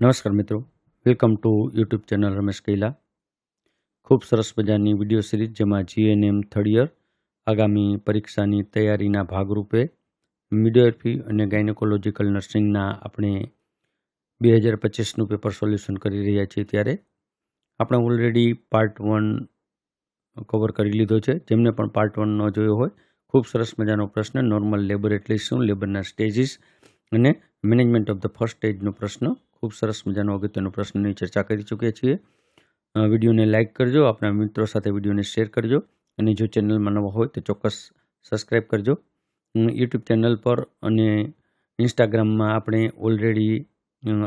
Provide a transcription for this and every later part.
નમસ્કાર મિત્રો. Welcome to YouTube channel Ramesh Kaila. ખૂબ સરસ મજાની વીડિયો સિરીઝ જેમાં જીએનએમ થર્ડ યર આગામી પરીક્ષાની તૈયારીના ભાગરૂપે મિડવેફી અને ગાયનેકોલોજીકલ નર્સિંગના આપણે બે હજાર પચીસનું પેપર સોલ્યુશન કરી રહ્યા છીએ ત્યારે. આપણે ઓલરેડી પાર્ટ વન કવર કરી લીધો છે. જેમને પણ પાર્ટ વન ન જોયો હોય, ખૂબ સરસ મજાનો પ્રશ્ન નોર્મલ લેબર એટલે શું લેબરના સ્ટેજીસ અને મેનેજમેન્ટ ઓફ ધ ફર્સ્ટ સ્ટેજનો પ્રશ્ન ખૂબ સરસ મજાનો અગત્યનો પ્રશ્નની ચર્ચા કરી ચૂક્યા છીએ. વિડીયોને લાઇક કરજો આપણા મિત્રો સાથે વિડીયોને શેર કરજો અને જો ચેનલમાં નવા હોય તો ચોક્કસ સબસ્ક્રાઈબ કરજો. યુટ્યુબ ચેનલ પર અને ઇન્સ્ટાગ્રામમાં આપણે ઓલરેડી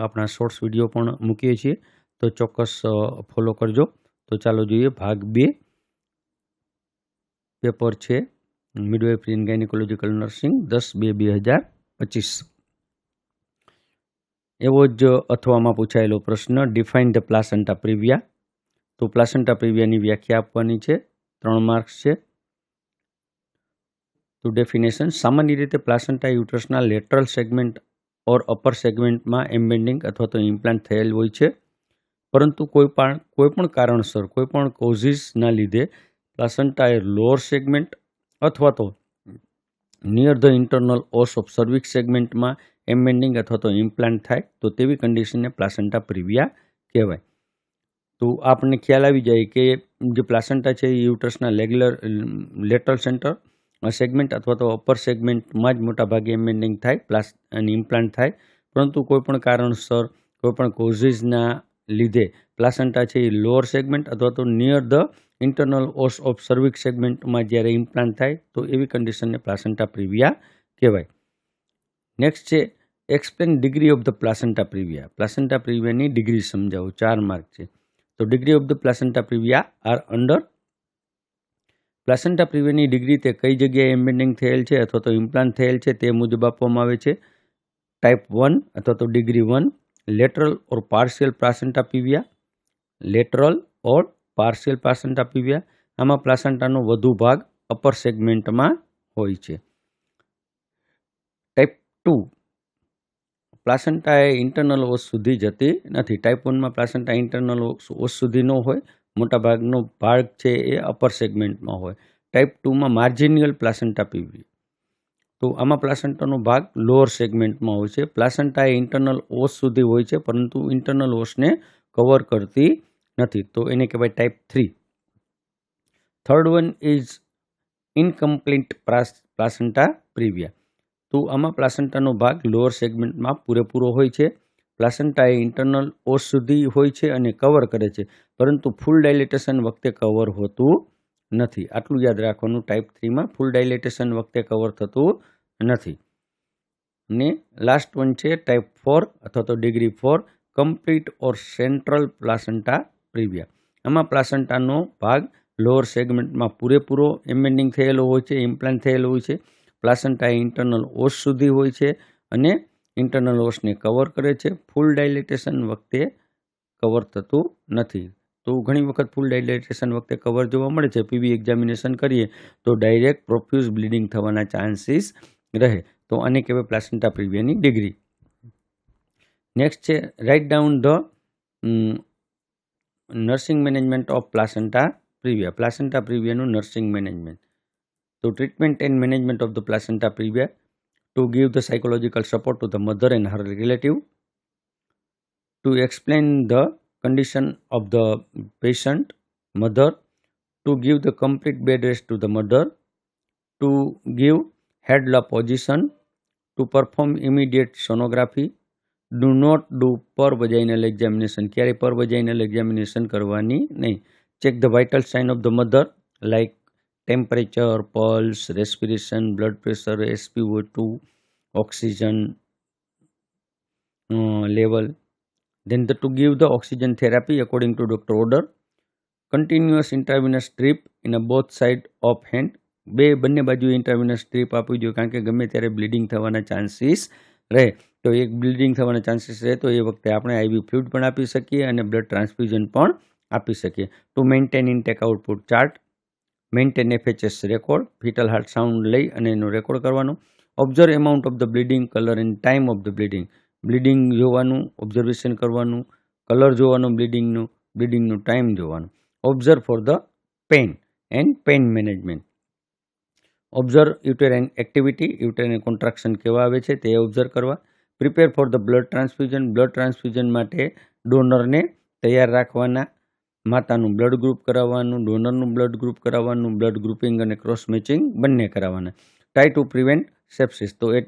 આપણા શોર્ટ્સ વીડિયો પણ મૂકીએ છીએ. તો ચોક્કસ ફોલો કરજો. તો ચાલો જોઈએ, ભાગ બે. પેપર છે મિડવાઇફરી એન્ડ ગાયનેકોલોજીકલ નર્સિંગ, દસ બે બે હજાર પચીસ. એવો જ અથવામાં પૂછાયેલો પ્રશ્ન ડિફાઇન ધ પ્લાસન્ટા પ્રિવિયા તો પ્લાસન્ટા પ્રિવિયાની વ્યાખ્યા આપવાની છે, ત્રણ માર્ક્સ છે. તો ડેફિનેશન સામાન્ય રીતે પ્લાસન્ટા યુટ્રસના લેટરલ સેગમેન્ટ ઓર અપર સેગમેન્ટમાં એમ્બેન્ડિંગ અથવા તો ઇમ્પ્લાન્ટ થયેલ હોય છે. પરંતુ કોઈ પણ કોઈ પણ કારણસર, કોઈ પણ કોઝિસના લીધે પ્લાસન્ટા એ લોઅર સેગમેન્ટ અથવા તો near the internal os of cervix સેગમેન્ટમાં એમ્બેન્ડિંગ અથવા તો ઇમ્પ્લાન્ટ થાય, તો તેવી કન્ડિશનને પ્લાસન્ટા પ્રિવિયા કહેવાય. તો આપણને ખ્યાલ આવી જાય કે જે પ્લાસન્ટા છે એ યુટ્રસના રેગ્યુલર લેટરલ સેન્ટર સેગમેન્ટ અથવા તો અપર સેગમેન્ટમાં જ મોટાભાગે એમ્બેન્ડિંગ થાય, પ્લાસ, અને ઇમ્પ્લાન્ટ થાય. પરંતુ કોઈપણ કારણસર કોઈપણ કોઝિસના લીધે પ્લાસન્ટા છે એ લોઅર સેગમેન્ટ અથવા તો near the internal os of cervix સેગમેન્ટમાં જ્યારે ઇમ્પ્લાન્ટ થાય, તો એવી કન્ડિશનને પ્લાસન્ટા પ્રિવિયા કહેવાય. નેક્સ્ટ છે explain degree of the placenta previa placenta પ્રિવિયાની degree સમજાવો, ચાર માર્ક છે. તો degree of the placenta previa are under placenta પ્રિવિયાની degree તે કઈ જગ્યાએ એમ્બેન્ડિંગ થયેલ છે અથવા તો ઇમ્પ્લાન્ટ થયેલ છે તે મુજબ આપવામાં આવે છે? ટાઈપ વન અથવા તો degree one lateral or partial placenta previa lateral or partial placenta previa આમાં પ્લાસન્ટાનો વધુ ભાગ અપર સેગમેન્ટમાં હોય છે. ટુ. પ્લાસન્ટા એ ઇન્ટરનલ ઓસ સુધી જતી નથી. ટાઈપ વનમાં પ્લાસન્ટા ઇન્ટરનલ ઓસ સુધી ન હોય. મોટાભાગનો ભાગ છે એ અપર સેગમેન્ટમાં હોય. ટાઈપ ટુમાં માર્જિનિયલ પ્લાસન્ટા પીવી. તો આમાં પ્લાસન્ટાનો ભાગ લોઅર સેગમેન્ટમાં હોય છે. પ્લાસન્ટા એ ઇન્ટરનલ ઓસ સુધી હોય છે, પરંતુ ઇન્ટરનલ ઓસને કવર કરતી નથી. તો એને કહેવાય type three third one is incomplete placenta previa તો આમાં પ્લાસન્ટાનો ભાગ લોઅર સેગમેન્ટમાં પૂરેપૂરો હોય છે. પ્લાસન્ટા એ ઇન્ટરનલ ઓસ સુધી હોય છે અને કવર કરે છે. પરંતુ ફૂલ ડાયલેટેશન વખતે કવર હોતું નથી. આટલું યાદ રાખવાનું ટાઈપ થ્રીમાં ફૂલ ડાયલેટેશન વખતે કવર થતું નથી. ને લાસ્ટ વન છે ટાઈપ ફોર અથવા તો degree four complete or central placenta previa આમાં પ્લાસન્ટાનો ભાગ લોઅર સેગમેન્ટમાં પૂરેપૂરો એમ્બેન્ડિંગ થયેલો હોય છે ઇમ્પ્લાન્ટ થયેલો હોય છે. પ્લાસન્ટા ઇન્ટરનલ ઓસ સુધી હોય છે અને ઇન્ટરનલ ઓસને કવર કરે છે. ફૂલ ડાયલેટેશન વખતે કવર થતું નથી. તો ઘણી વખત ફૂલ ડાયલેટેશન વખતે કવર જોવા મળે છે. પીવી એક્ઝામિનેશન કરીએ તો ડાયરેક્ટ પ્રોફ્યુઝ બ્લીડિંગ થવાના ચાન્સીસ રહે. તો આને કહેવાય પ્લાસન્ટા પ્રિવિયાની ડિગ્રી નેક્સ્ટ છે write down the nursing management of placenta previa placenta પ્રિવિયાનું nursing management તો treatment and management of the placenta previa to give the psychological support to the mother and her relative, to explain the condition of the patient, mother, to give the complete bed rest to the mother, to give head low position, to perform immediate sonography, do not do per vaginal examination. ક્યારે પર vaginal examination કરવાની નહીં check the vital sign of the mother like temperature, pulse, respiration, blood pressure, SpO2, oxygen uh, level. Then the, to give the oxygen therapy according to doctor order. Continuous intravenous drip in a both side of hand. બે બંને બાજુ ઇન્ટરવિનસ strip આપવી જોઈએ કારણ કે ગમે ત્યારે bleeding થવાના ચાન્સીસ રહે તો એક બ્લીડિંગ થવાના ચાન્સીસ રહે તો એ વખતે આપણે આઈવી ફ્લુઇડ પણ આપી શકીએ અને બ્લડ ટ્રાન્સફ્યુઝન પણ આપી શકીએ to maintain intake output chart maintain FHS record foetal heart sound લઈ અને એનું રેકોર્ડ કરવાનું. Observe amount of the bleeding colour and time of the bleeding bleeding જોવાનું ઓબ્ઝર્વેશન કરવાનું કલર જોવાનું બ્લીડિંગનું બ્લીડિંગનું ટાઈમ જોવાનું. Observe for the pain and pain management observe uterine activity uterine contraction કેવા આવે છે તે ઓબ્ઝર્વ કરવા. Prepare for the blood transfusion blood transfusion માટે ડોનરને તૈયાર રાખવાના. માતાનું બ્લડ ગ્રુપ કરાવવાનું ડોનરનું બ્લડ ગ્રુપ કરાવવાનું બ્લડ ગ્રુપિંગ અને ક્રોસ મેચિંગ બંને કરાવવાના ટ્રાય ટુ પ્રિવેન્ટ સેપ્સિસ તો એ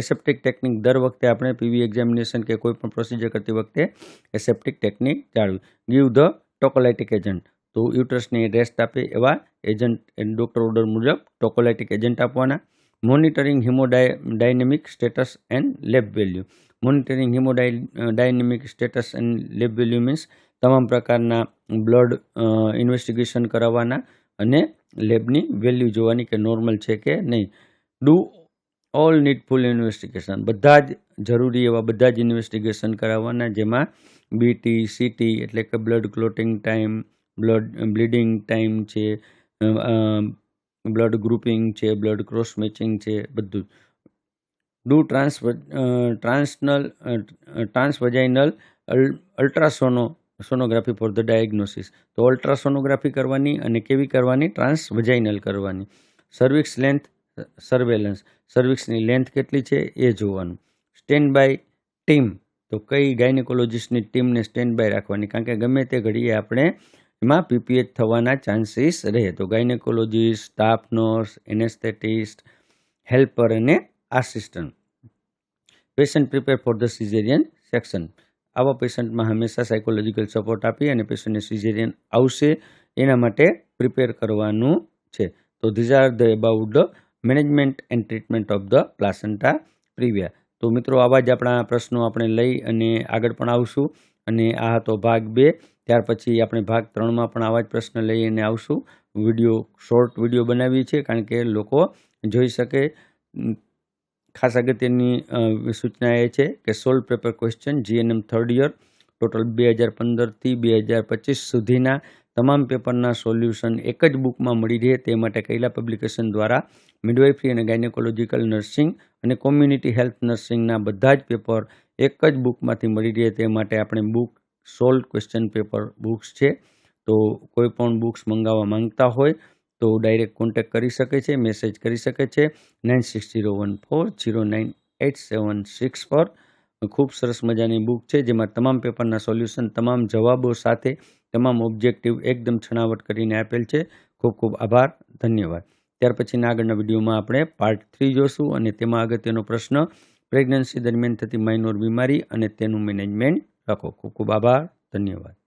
એસેપ્ટિક ટેકનિક દર વખતે આપણે પીવી એક્ઝામિનેશન કે કોઈ પણ પ્રોસિજર કરતી વખતે એસેપ્ટિક ટેકનિક જાળવી. ગીવ ધ ટોકોલાઇટિક એજન્ટ તો યુટ્રસને રેસ્ટ આપે એવા એજન્ટ ડૉક્ટર ઓર્ડર મુજબ ટોકોલાઇટિક એજન્ટ આપવાના. Monitoring haemodynamic status and lab value monitoring haemodynamic status and lab value means તમામ પ્રકારના બ્લડ ઇન્વેસ્ટિગેશન કરાવવાના અને લેબની વેલ્યુ જોવાની કે નોર્મલ છે કે નહીં. ડુ ઓલ નીડફુલ ઇન્વેસ્ટિગેશન બધા જ જરૂરી એવા બધા જ ઇન્વેસ્ટિગેશન કરાવવાના, જેમાં બીટી સીટી એટલે કે blood clotting time blood bleeding time છે બ્લડ ગ્રુપિંગ છે બ્લડ ક્રોસ મેચિંગ છે, બધું. Do trans transanal transvaginal ultrasonography for the diagnosis. તો અલ્ટ્રાસોનોગ્રાફી કરવાની અને કેવી કરવાની? ટ્રાન્સ વજાઇનલ કરવાની. Cervix length, surveillance. સર્વિક્સની લેન્થ કેટલી છે? એ જોવાનું. Stand by team. તો કઈ ગાયનેકોલોજીસ્ટની ટીમને સ્ટેન્ડ બાય રાખવાની? કારણ કે ગમે તે ઘડીએ આપણે એમાં પીપીએચ થવાના ચાન્સીસ રહે. તો gynaecologist, staff nurse, anaesthetist, helper અને assistant. Patient prepare for the caesarean section. આવા પેશન્ટમાં હંમેશા સાયકોલોજીકલ સપોર્ટ આપી અને પેશન્ટને સિઝેરિયન આવશે, એના માટે પ્રિપેર કરવાનું છે. તો these are the about management and treatment of the placenta previa તો મિત્રો, આવા જ આપણા પ્રશ્નો આપણે લઈ અને આગળ પણ આવશું. અને આ હતો ભાગ બે. ત્યાર પછી આપણે ભાગ ત્રણમાં પણ આવા જ પ્રશ્ન લઈ અને આવશું. વીડિયો શોર્ટ વીડિયો બનાવીએ છીએ કારણ કે લોકો જોઈ શકે. ખાસ અગત્યની સૂચના એ છે કે solve paper question GNM third year, total બે હજાર પંદરથી બે હજાર પચીસ સુધીના તમામ પેપરના સોલ્યુશન એક જ બુકમાં મળી રહે તે માટે કૈલા પબ્લિકેશન દ્વારા મિડવાઇફરી અને ગાયનેકોલોજીકલ નર્સિંગ અને કોમ્યુનિટી હેલ્થ નર્સિંગના બધા જ પેપર એક જ બુકમાંથી મળી રહે તે માટે આપણે book solve question paper books છે. તો કોઈ પણ બુક્સ મંગાવવા માંગતા હોય તો ડાયરેક્ટ કોન્ટેક કરી શકે છે મેસેજ કરી શકે છે nine six zero one four zero nine eight seven six four ખૂબ સરસ મજાની બુક છે, જેમાં તમામ પેપરના સોલ્યુશન તમામ જવાબો સાથે તમામ ઓબ્જેક્ટિવ એકદમ છણાવટ કરીને આપેલ છે. ખૂબ ખૂબ આભાર, ધન્યવાદ. ત્યાર પછીના આગળના વિડીયોમાં આપણે પાર્ટ થ્રી જોશું અને તેમાં અગત્યનો પ્રશ્ન પ્રેગ્નન્સી દરમિયાન થતી માઇનોર બીમારી અને તેનું મેનેજમેન્ટ રાખો. ખૂબ ખૂબ આભાર, ધન્યવાદ.